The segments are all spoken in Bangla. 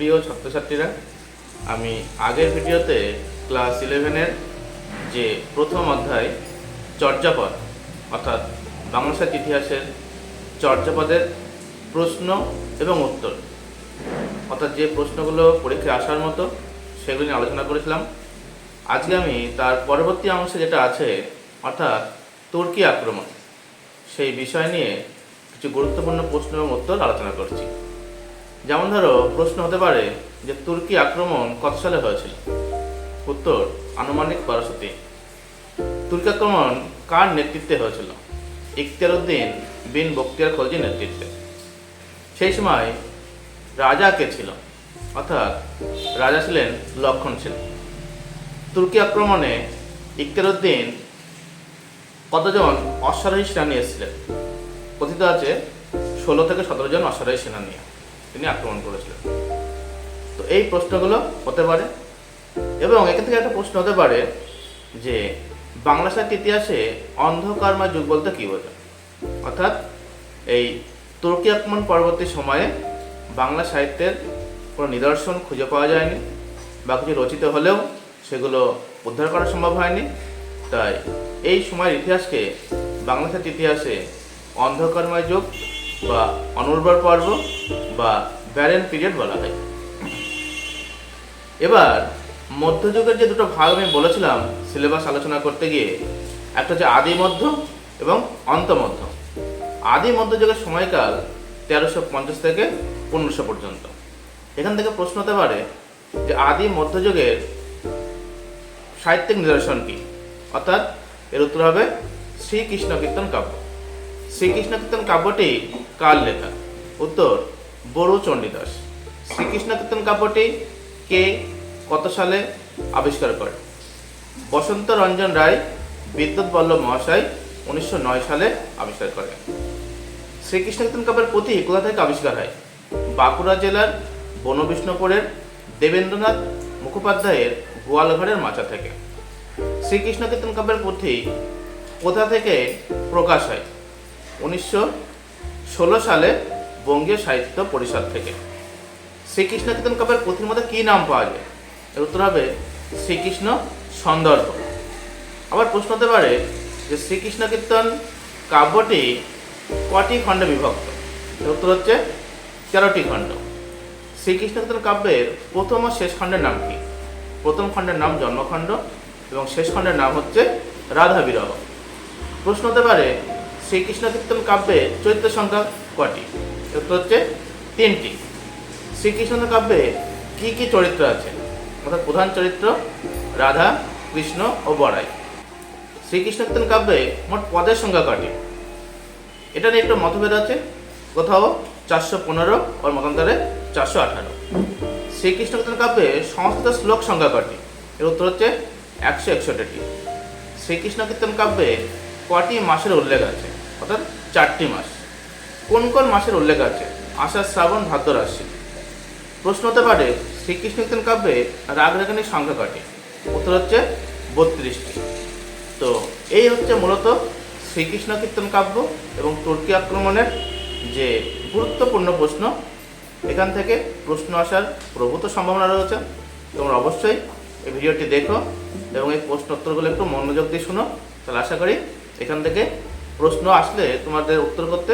প্রিয় ছাত্রছাত্রীরা, আমি আগের ভিডিওতে ক্লাস ইলেভেনের যে প্রথম অধ্যায়, চর্যাপদ, অর্থাৎ বাংলা সাহিত্য ইতিহাসের চর্যাপদের প্রশ্ন এবং উত্তর, অর্থাৎ যে প্রশ্নগুলো পরীক্ষায় আসার মতো সেগুলি নিয়ে আলোচনা করেছিলাম। আজকে আমি তার পরবর্তী অংশে যেটা আছে, অর্থাৎ তুর্কি আক্রমণ, সেই বিষয় নিয়ে কিছু গুরুত্বপূর্ণ প্রশ্ন এবং উত্তর আলোচনা করছি। যেমন ধরো, প্রশ্ন হতে পারে যে তুর্কি আক্রমণ কত সালে হয়েছিল? উত্তর, আনুমানিক বারোশোতে তুর্কি আক্রমণ কার নেতৃত্বে হয়েছিল? ইখতিয়ার উদ্দিন বিন বক্তিয়ার খলজির নেতৃত্বে। সেই সময় রাজা কে ছিল? অর্থাৎ রাজা ছিলেন লক্ষণ সেন। তুর্কি আক্রমণে ইখতিয়ার উদ্দিন কতজন অশ্বারোহী সেনা নিয়ে এসেছিলেন? কথিত আছে, ষোলো থেকে সতেরো জন অশ্বারোহী সেনা নিয়ে তিনি আক্রমণ করেছিলেন। তো এই প্রশ্নগুলো হতে পারে এবং এখান থেকে একটা প্রশ্ন হতে পারে যে বাংলা সাহিত্য ইতিহাসে অন্ধকারময় যুগ বলতে কী বোঝায়? অর্থাৎ এই তুর্কি আক্রমণ পরবর্তী সময়ে বাংলা সাহিত্যের কোনো নিদর্শন খুঁজে পাওয়া যায়নি বা কিছু রচিত হলেও সেগুলো উদ্ধার করা সম্ভব হয়নি। তাই এই সময়ের ইতিহাসকে বাংলা সাহিত্য ইতিহাসে অন্ধকারময় যুগ বা অনুর্বর পর্ব বা ব্যারেন পিরিয়ড বলা হয়। এবার, মধ্যযুগের যে দুটো ভাগ আমি বলেছিলাম সিলেবাস আলোচনা করতে গিয়ে, একটা হচ্ছে আদি মধ্য এবং অন্তমধ্য। আদি মধ্যযুগের সময়কাল তেরোশো পঞ্চাশ থেকে পনেরোশো পর্যন্ত। এখান থেকে প্রশ্ন হতে পারে যে আদি মধ্যযুগের সাহিত্যিক নিদর্শন কি? অর্থাৎ এর উত্তর হবে শ্রীকৃষ্ণ কীর্তন কাব্য। শ্রীকৃষ্ণ কীর্তন কাব্যটি কার লেখা? উত্তর বড়ু চণ্ডীদাস। শ্রীকৃষ্ণ কীর্তন কাব্যটি কে কত সালে আবিষ্কার করে? বসন্ত রঞ্জন রায়, বিদ্যুৎ বল্লভ মহাশয় উনিশশো নয় সালে আবিষ্কার করেন। শ্রীকৃষ্ণ কীর্তন কাব্যের পুঁথি কোথা থেকে আবিষ্কার হয়? বাঁকুড়া জেলার বনবিষ্ণুপুরের দেবেন্দ্রনাথ মুখোপাধ্যায়ের গোয়ালঘরের মাচা থেকে। শ্রীকৃষ্ণ কীর্তন কাব্যের পুঁথি কোথা থেকে প্রকাশ হয়? উনিশশো ষোলো সালে বঙ্গীয় সাহিত্য পরিষদ থেকে। শ্রীকৃষ্ণ কীর্তন কাব্যের মধ্যে কী নাম পাওয়া যায়? এর উত্তর হবে শ্রীকৃষ্ণ সন্দর্ভ। আবার প্রশ্ন হতে পারে যে শ্রীকৃষ্ণ কীর্তন কাব্যটি কটি খণ্ডে বিভক্ত? এর উত্তর হচ্ছে তেরোটি খণ্ড। শ্রীকৃষ্ণ কীর্তন কাব্যের প্রথম ও শেষ খণ্ডের নাম কি? প্রথম খণ্ডের নাম জন্মখণ্ড এবং শেষ খণ্ডের নাম হচ্ছে রাধা বিরহ প্রশ্ন হতে পারে শ্রীকৃষ্ণ কীর্তন কাব্যে চরিত্র সংখ্যা কটি? উত্তর হচ্ছে তিনটি। শ্রীকৃষ্ণ কাব্যে কি কি চরিত্র আছে? অর্থাৎ প্রধান চরিত্র রাধা, কৃষ্ণ ও বড়াই। শ্রীকৃষ্ণ কীর্তন কাব্যে মোট পদের সংখ্যা কটি? এটা নিয়ে একটু মতভেদ আছে। কোথাও চারশো পনেরো ওর মতান্তরে চারশো আঠারো। শ্রীকৃষ্ণ কীর্তন কাব্যে সংস্কৃত শ্লোক সংখ্যা কটি? এর উত্তর হচ্ছে একশো একষট্টি শ্রীকৃষ্ণ কীর্তন কাব্যে কটি মাসের উল্লেখ আছে? অর্থাৎ চারটি মাস। কোন কোন মাসের উল্লেখ আছে? আষাঢ়, শ্রাবণ, ভাদ্র রাশি। প্রশ্ন হতে পারে, শ্রীকৃষ্ণ কাব্যে রাগ রেখানির সংখ্যা কটি উত্তর হচ্ছে বত্রিশটি। তো এই হচ্ছে মূলত শ্রীকৃষ্ণ কীর্তন কাব্য এবং তুর্কি আক্রমণের যে গুরুত্বপূর্ণ প্রশ্ন, এখান থেকে প্রশ্ন আসার প্রভূত সম্ভাবনা রয়েছে। তোমরা অবশ্যই এই ভিডিওটি দেখো এবং এই প্রশ্ন উত্তরগুলো একটু মনোযোগ দিয়ে শুনো। তাহলে আশা করি এখান থেকে প্রশ্ন আসলে তোমাদের উত্তর করতে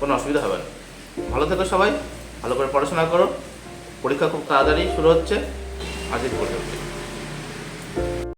কোনো অসুবিধা হবে না। ভালো থেকো সবাই, ভালো করে পড়াশোনা করো। পরীক্ষা খুব তাড়াতাড়ি শুরু হচ্ছে। আজকে পর্যন্ত